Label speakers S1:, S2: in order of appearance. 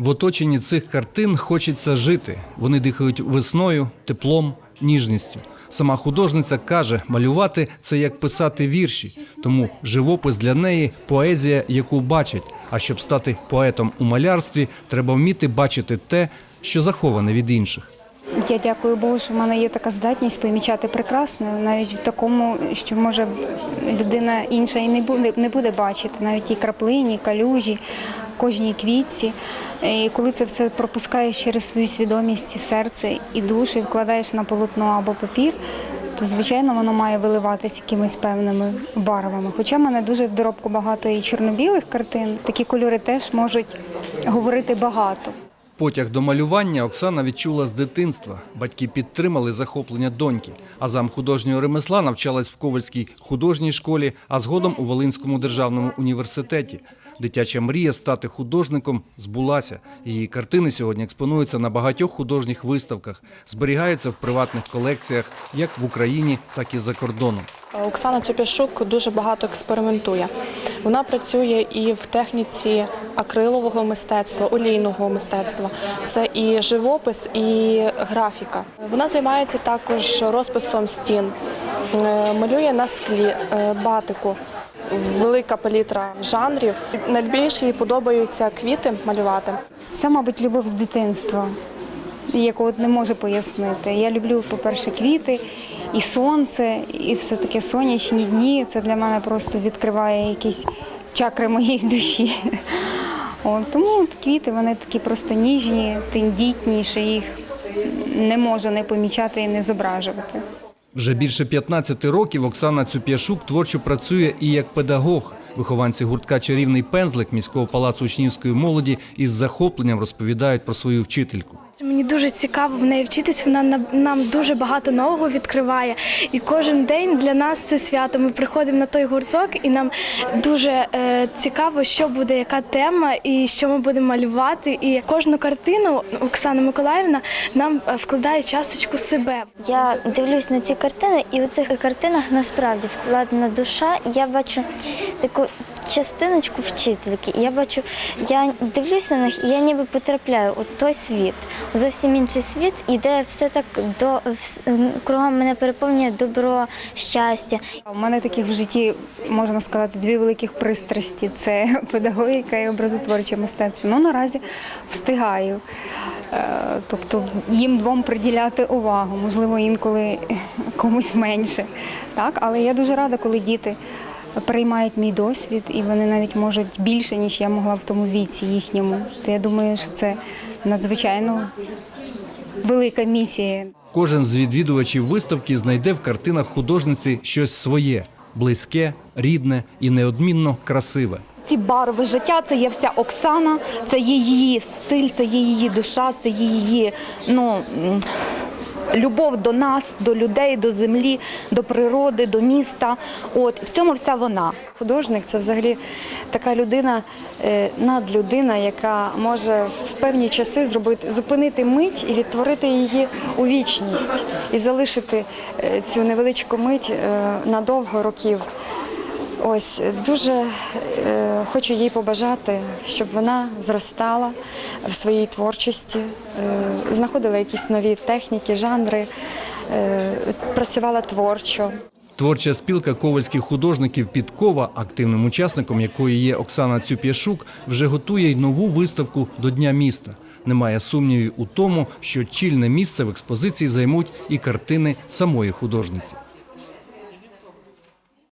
S1: В оточенні цих картин хочеться жити. Вони дихають весною, теплом, ніжністю. Сама художниця каже, малювати це як писати вірші, тому живопис для неї поезія, яку бачать. А щоб стати поетом у малярстві, треба вміти бачити те, що заховане від інших.
S2: Я дякую Богу, що в мене є така здатність помічати прекрасне, навіть в такому, що може людина інша і не буде, не буде бачити, навіть ті краплині, калюжі, кожній квітці. І коли це все пропускаєш через свою свідомість і серце і душу, і вкладаєш на полотно або папір, то звичайно воно має виливатися якимись певними барвами. Хоча в мене дуже в доробку багато і чорно-білих картин, такі кольори теж можуть говорити багато.
S1: Потяг до малювання Оксана відчула з дитинства. Батьки підтримали захоплення доньки. А зам художнього ремесла навчалась в Ковальській художній школі, а згодом у Волинському державному університеті. Дитяча мрія стати художником збулася. Її картини сьогодні експонуються на багатьох художніх виставках, зберігаються в приватних колекціях як в Україні, так і за кордоном.
S3: Оксана Цюпяшук дуже багато експериментує. Вона працює і в техніці акрилового мистецтва, олійного мистецтва. Це і живопис, і графіка. Вона займається також розписом стін, е, малює на склі, е, батику. Велика палітра жанрів. Найбільше їй подобаються квіти малювати.
S2: Це, мабуть, любов з дитинства, от не можу пояснити. Я люблю, по-перше, квіти, і сонце, і все таке сонячні дні. Це для мене просто відкриває якісь чакри моєї душі. От, тому от квіти вони такі просто ніжні, тендітні, що їх не можу не помічати і не зображувати.
S1: Вже більше 15 років Оксана Цюп'яшук творчо працює і як педагог. Вихованці гуртка Чарівний пензлик міського палацу учнівської молоді із захопленням розповідають про свою вчительку.
S4: Мені дуже цікаво в неї вчитись. Вона нам- нам дуже багато нового відкриває. І кожен день для нас це свято. Ми приходимо на той гурток, і нам дуже е, цікаво, що буде, яка тема, і що ми будемо малювати. І кожну картину Оксана Миколаївна нам е, вкладає часточку себе.
S5: Я дивлюсь на ці картини, і у цих картинах насправді вкладена душа. І Я бачу таку частиночку вчительки. Я бачу, я дивлюсь на них, і я ніби потрапляю у той світ, у зовсім інший світ, і де все так до кругом мене переповнює добро, щастя.
S2: У мене таких в житті можна сказати дві великих пристрасті: це педагогіка і образотворче мистецтво. Ну наразі встигаю. Е, Тобто їм двом приділяти увагу, можливо, інколи комусь менше. Так, але я дуже рада, коли діти приймають мій досвід, і вони навіть можуть більше, ніж я могла в тому віці їхньому. То я думаю, що це надзвичайно велика місія.
S1: Кожен з відвідувачів виставки знайде в картинах художниці щось своє близьке, рідне і неодмінно красиве.
S6: Ці барви життя це є вся Оксана, це є її стиль, це є її душа, це є її ну, любов до нас, до людей, до землі, до природи, до міста. От в цьому вся вона.
S2: Художник це взагалі така людина, е, надлюдина, яка може в певні часи зробити зупинити мить і відтворити її у вічність і залишити е, цю невеличку мить надовго на довго років. Ось дуже е, хочу їй побажати, щоб вона зростала в своїй творчості, е, знаходила якісь нові техніки, жанри, е, працювала творчо.
S1: Творча спілка ковальських художників Підкова, активним учасником якої є Оксана Цюп'яшук, вже готує й нову виставку до Дня міста. Немає сумнівів у тому, що чільне місце в експозиції займуть і картини самої художниці.